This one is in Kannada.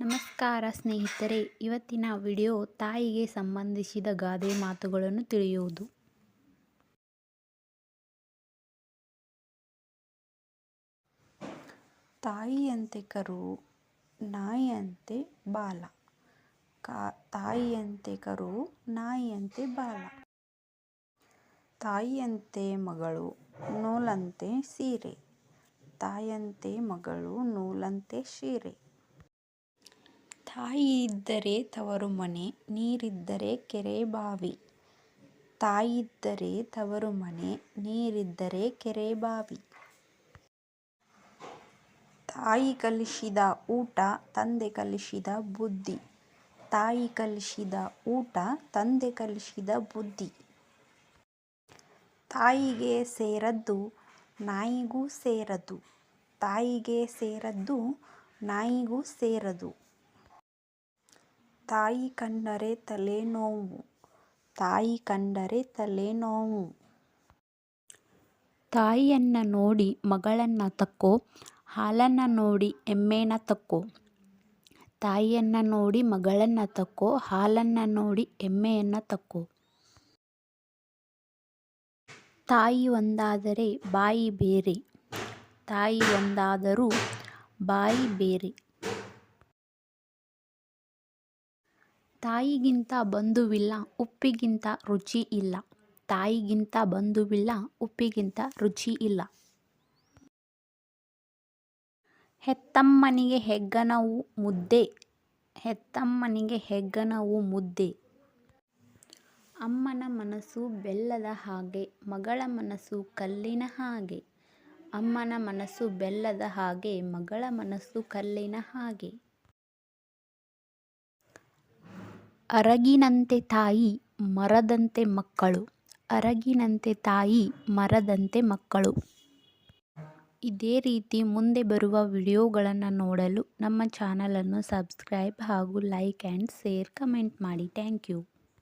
ನಮಸ್ಕಾರ ಸ್ನೇಹಿತರೆ, ಇವತ್ತಿನ ವಿಡಿಯೋ ತಾಯಿಗೆ ಸಂಬಂಧಿಸಿದ ಗಾದೆ ಮಾತುಗಳನ್ನು ತಿಳಿಯುವುದು. ತಾಯಿಯಂತೆ ಕರು, ನಾಯಿಯಂತೆ ಬಾಲ. ಕಾ, ತಾಯಿಯಂತೆ ಕರು, ನಾಯಿಯಂತೆ ಬಾಲ. ತಾಯಿಯಂತೆ ಮಗಳು, ನೋಲಂತೆ ಸೀರೆ. ತಾಯಿಯಂತೆ ಮಗಳು ನೂಲಂತೆ ಸೀರೆ. ತಾಯಿ ಇದ್ದರೆ ತವರು ಮನೆ, ನೀರಿದ್ದರೆ ಕೆರೆ ಬಾವಿ. ತಾಯಿದ್ದರೆ ತವರು ಮನೆ, ನೀರಿದ್ದರೆ ಕೆರೆ ಬಾವಿ. ತಾಯಿ ಕಲಿಸಿದ ಊಟ, ತಂದೆ ಕಲಿಸಿದ ಬುದ್ಧಿ. ತಾಯಿ ಕಲಿಸಿದ ಊಟ, ತಂದೆ ಕಲಿಸಿದ ಬುದ್ಧಿ. ತಾಯಿಗೆ ಸೇರದ್ದು ನಾಯಿಗೂ ಸೇರದು. ತಾಯಿಗೆ ಸೇರದ್ದು, ನಾಯಿಗೂ ಸೇರದು. ತಾಯಿ ಕಂಡರೆ ತಲೆನೋವು ತಾಯಿ ಕಂಡರೆ ತಲೆನೋವು ತಾಯಿಯನ್ನು ನೋಡಿ ಮಗಳನ್ನ ತಕ್ಕೋ, ಹಾಲನ್ನು ನೋಡಿ ಎಮ್ಮೆನ ತಕ್ಕೋ. ತಾಯಿಯನ್ನು ನೋಡಿ ಮಗಳನ್ನು ತಕ್ಕೋ, ಹಾಲನ್ನು ನೋಡಿ ಎಮ್ಮೆಯನ್ನು ತಕ್ಕೋ. ತಾಯಿ ಒಂದಾದರೆ ಬಾಯಿ ಬೇರೆ. ತಾಯಿ ಒಂದಾದರೂ ಬಾಯಿ ಬೇರೆ. ತಾಯಿಗಿಂತ ಬಂಧುವಿಲ್ಲ, ಉಪ್ಪಿಗಿಂತ ರುಚಿ ಇಲ್ಲ. ತಾಯಿಗಿಂತ ಬಂಧುವಿಲ್ಲ, ಉಪ್ಪಿಗಿಂತ ರುಚಿ ಇಲ್ಲ. ಹೆತ್ತಮ್ಮನಿಗೆ ಹೆಗ್ಗನವು ಮುದ್ದೆ. ಹೆತ್ತಮ್ಮನಿಗೆ ಹೆಗ್ಗನವು ಮುದ್ದೆ. ಅಮ್ಮನ ಮನಸ್ಸು ಬೆಲ್ಲದ ಹಾಗೆ, ಮಗಳ ಮನಸ್ಸು ಕಲ್ಲಿನ ಹಾಗೆ. ಅಮ್ಮನ ಮನಸ್ಸು ಬೆಲ್ಲದ ಹಾಗೆ, ಮಗಳ ಮನಸ್ಸು ಕಲ್ಲಿನ ಹಾಗೆ. ಅರಗಿನಂತೆ ತಾಯಿ, ಮರದಂತೆ ಮಕ್ಕಳು. ಅರಗಿನಂತೆ ತಾಯಿ, ಮರದಂತೆ ಮಕ್ಕಳು. ಇದೇ ರೀತಿ ಮುಂದೆ ಬರುವ ವಿಡಿಯೋಗಳನ್ನು ನೋಡಲು ನಮ್ಮ ಚಾನಲನ್ನು ಸಬ್ಸ್ಕ್ರೈಬ್ ಹಾಗೂ ಲೈಕ್ ಆ್ಯಂಡ್ ಶೇರ್ ಕಮೆಂಟ್ ಮಾಡಿ. Thank you.